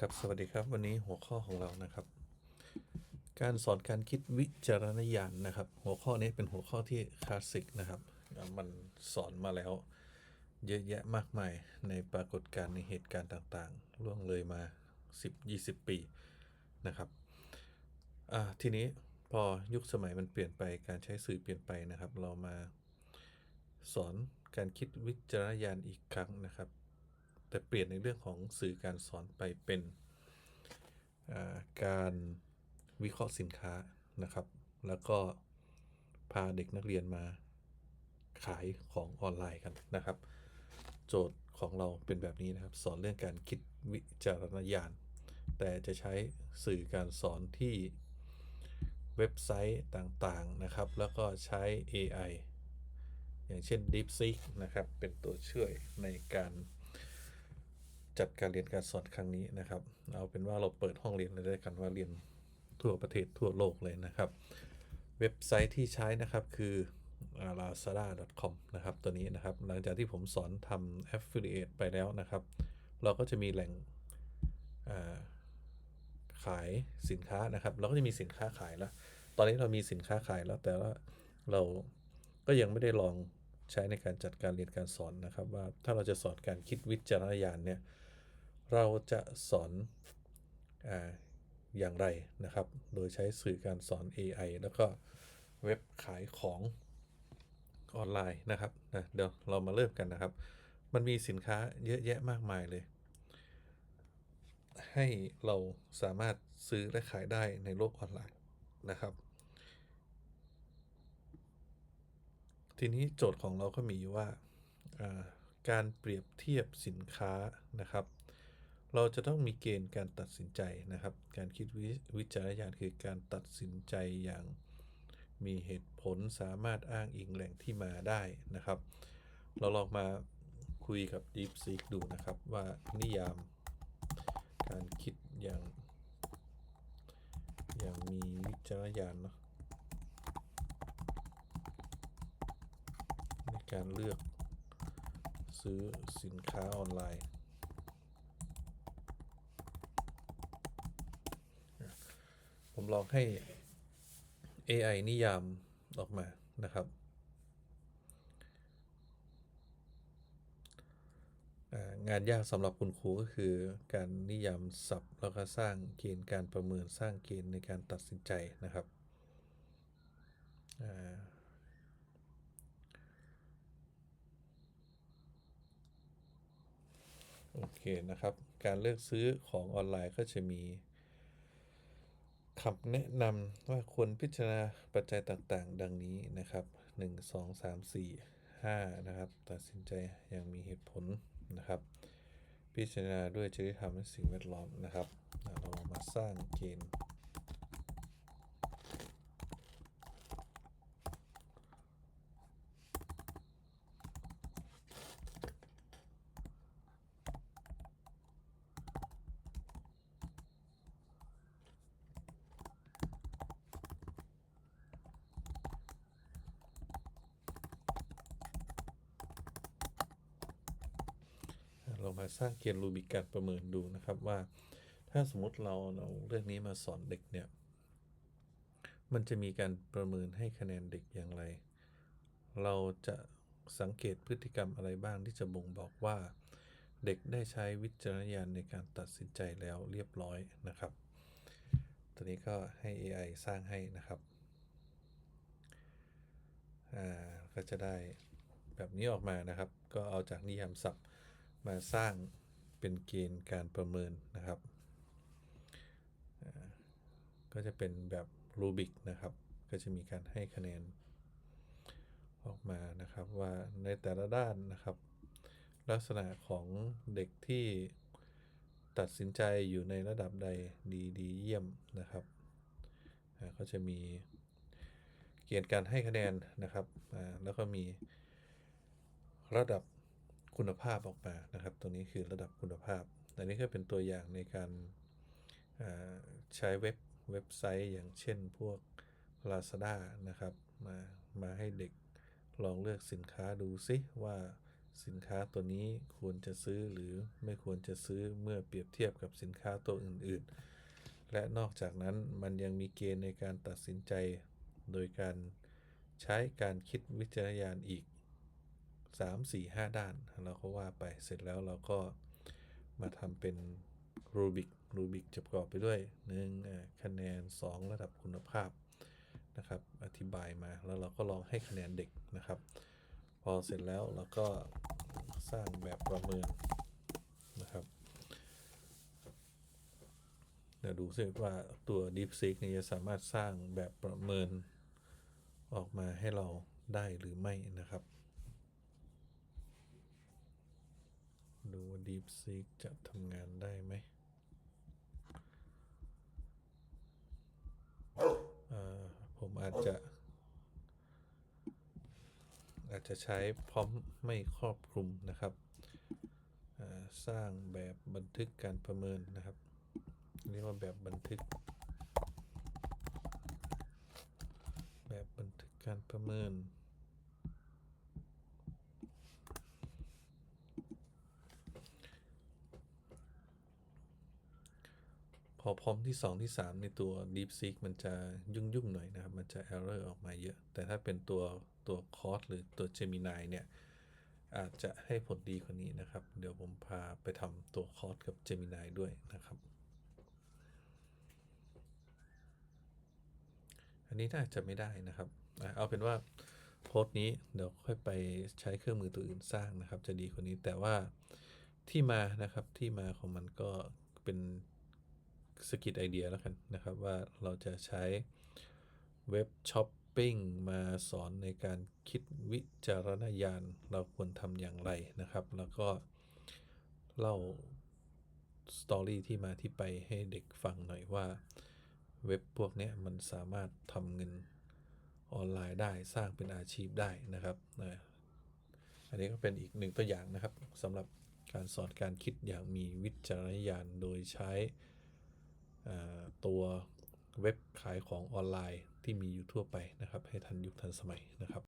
ครับ สวัสดีครับ วันนี้หัวข้อของเรานะครับ การสอนการคิดวิจารณญาณนะครับ หัวข้อนี้เป็นหัวข้อที่คลาสสิกนะครับ มันสอนมาแล้ว เยอะแยะมากมายในปรากฏการณ์ในเหตุการณ์ต่างๆ ล่วงเลยมา 10-20 ปีนะครับทีนี้พอยุคสมัยมันเปลี่ยนไปการใช้สื่อเปลี่ยนไปนะครับ เรามาสอนการคิดวิจารณญาณอีกครั้งนะครับ แต่เปลี่ยนในเรื่องของสื่อการสอนไปเป็นาการวิเคราะห์สินค้านะครับ แล้วก็พาเด็กนักเรียนมาขายของออนไลน์กันนะครับ โจทย์ของเราเป็นแบบนี้นะครับ สอนเรื่องการคิดวิจารณญาณ แต่จะใช้สื่อการสอนที่เว็บไซต์ต่างๆนะครับ แล้วก็ใช้ AI อย่างเช่น DeepSeek นะครับ เป็นตัวช่วยในการ จัดการเรียนการสอนครั้งนี้นะครับ เอาเป็นว่าเราเปิดห้องเรียนเลยได้กันว่าเรียนทั่วประเทศทั่วโลกเลยนะครับ เว็บไซต์ที่ใช้นะครับคือ lazada.com นะครับตัวนี้นะครับ หลังจากที่ผมสอนทำ affiliate ไปแล้วนะครับ เราก็จะมีแหล่งขายสินค้านะครับ เราก็จะมีสินค้าขายแล้ว ตอนนี้เรามีสินค้าขายแล้วแต่ว่าเราก็ยังไม่ได้ลองใช้ในการจัดการเรียนการสอนนะครับ ว่าถ้าเราจะสอนการคิดวิจารณญาณเนี่ย เราจะสอนออย่างไรนะครับ โดยใช้สื่อการสอน AI แล้วก็เว็บขายของออนไลน์นะครับนะเดี๋ยวเรามาเริ่มกันนะครับ มันมีสินค้าเยอะแยะมากมายเลย ให้เราสามารถซื้อและขายได้ในโลกออนไลน์นะครับ ทีนี้โจทย์ของเราก็มีว่าการเปรียบเทียบสินค้านะครับ เราจะต้องมีเกณฑ์การตัดสินใจนะครับ การคิดวิวิจารณญาณคือการตัดสินใจอย่างมีเหตุผลสามารถอ้างอิงแหล่งที่มาได้นะครับ เราลองมาคุยกับ DeepSeek ดูนะครับว่านิยามการคิดอย่าง อย่างมีวิจารณญาณเนาะในการเลือกซื้อสินค้าออนไลน์ ผมลองให้ AI นิยามออกมานะครับงานยากสำหรับคุณครูก็คือการนิยามศัพท์แล้วก็สร้างเกณฑ์การประเมินสร้างเกณฑ์ในการตัดสินใจนะครับอโอเคนะครับ การเลือกซื้อของออนไลน์ก็จะมี คำแนะนำว่าควรพิจารณาปัจจัยต่างๆ ดังนี้นะครับ 1 2 3 4 5นะครับ ตัดสินใจอย่างมีเหตุผลนะครับ พิจารณาด้วยจริยธรรมและสิ่งแวดล้อมนะครับ เรามาสร้างเกณฑ์ เรามาสร้างเกณฑ์รูบิกการประเมินดูนะครับว่า ถ้าสมมติเราเอาเรื่องนี้มาสอนเด็กเนี่ย มันจะมีการประเมินให้คะแนนเด็กอย่างไร เราจะสังเกตพฤติกรรมอะไรบ้างที่จะบ่งบอกว่า เด็กได้ใช้วิจารณญาณในการตัดสินใจแล้วเรียบร้อยนะครับ ตัวนี้ก็ให้ AI สร้างให้นะครับอ่าก็จะได้แบบนี้ออกมานะครับ ก็เอาจากนิยามศัพท์ มาสร้างเป็นเกณฑ์การประเมินนะครับ ก็จะเป็นแบบรูบิกนะครับ ก็จะมีการให้คะแนนออกมานะครับว่าในแต่ละด้านนะครับ ลักษณะของเด็กที่ตัดสินใจอยู่ในระดับใดดีดีเยี่ยมนะครับอ่าก็จะมีเกณฑ์การให้คะแนนนะครับแล้วก็มีระดับ คุณภาพออกมานะครับ ตัวนี้คือระดับคุณภาพ อันนี้ก็เป็นตัวอย่างในการใช้เว็บเว็บไซต์อย่างเช่นพวก Lazada นะครับ มามาให้เด็กลองเลือกสินค้าดูซิว่าสินค้าตัวนี้ควรจะซื้อหรือไม่ควรจะซื้อเมื่อเปรียบเทียบกับสินค้าตัวอื่น ๆ และนอกจากนั้นมันยังมีเกณฑ์ในการตัดสินใจ โดยการใช้การคิดวิจารณญาณอีก 3 4 5 ด้าน เราก็ว่าไปเสร็จแล้วเราก็มาทำเป็นรูบิกรูบิกจะประกอบไปด้วยหนึ่งคะแนน 2 ระดับคุณภาพนะครับ อธิบายมาแล้วเราก็ลองให้คะแนนเด็กนะครับ พอเสร็จแล้วเราก็สร้างแบบประเมินนะครับเดี๋ยวดูซิว่าตัว DeepSeek เนี่ยจะสามารถสร้างแบบประเมินออกมาให้เราได้หรือไม่นะครับ ดูว่า DeepSeek จะทำงานได้ไหมอ่าผมอาจจะ อาจจะใช้พร้อมไม่ครอบคลุมนะครับ สร้างแบบบันทึกการประเมินนะครับเรียกว่าแบบบันทึก แบบบันทึกการประเมิน อพร้อมที่ 2 ที่ 3 ในตัว DeepSeek มันจะยุ่งๆหน่อยนะครับ มันจะ error ออกมาเยอะ แต่ถ้าเป็นตัวตัวคอร์สหรือตัว Gemini เนี่ย อาจจะให้ผลดีกว่านี้นะครับ เดี๋ยวผมพาไปทำตัวคอร์สกับ Gemini ด้วยนะครับ อันนี้น่าจะไม่ได้นะครับ เอาเป็นว่าโพสต์นี้เดี๋ยวค่อยไปใช้เครื่องมือตัวอื่นสร้างนะครับ จะดีกว่านี้แต่ว่าที่มานะครับที่มาของมันก็เป็น สกิดไอเดียแล้วกันนะครับว่าเราจะใช้เว็บช้อปปิ้งมาสอนในการคิดวิจารณญาณเราควรทำอย่างไรนะครับ แล้วก็เล่าสตอรี่ที่มาที่ไปให้เด็กฟังหน่อยว่า เว็บพวกนี้มันสามารถทำเงินออนไลน์ได้สร้างเป็นอาชีพได้นะครับนะอันนี้ก็เป็นอีกหนึ่งตัวอย่างนะครับสำหรับการสอนการคิดอย่างมีวิจารณญาณโดยใช้ ตัวเว็บขายของออนไลน์ที่มีอยู่ทั่วไปนะครับ ให้ทันยุคทันสมัยนะครับ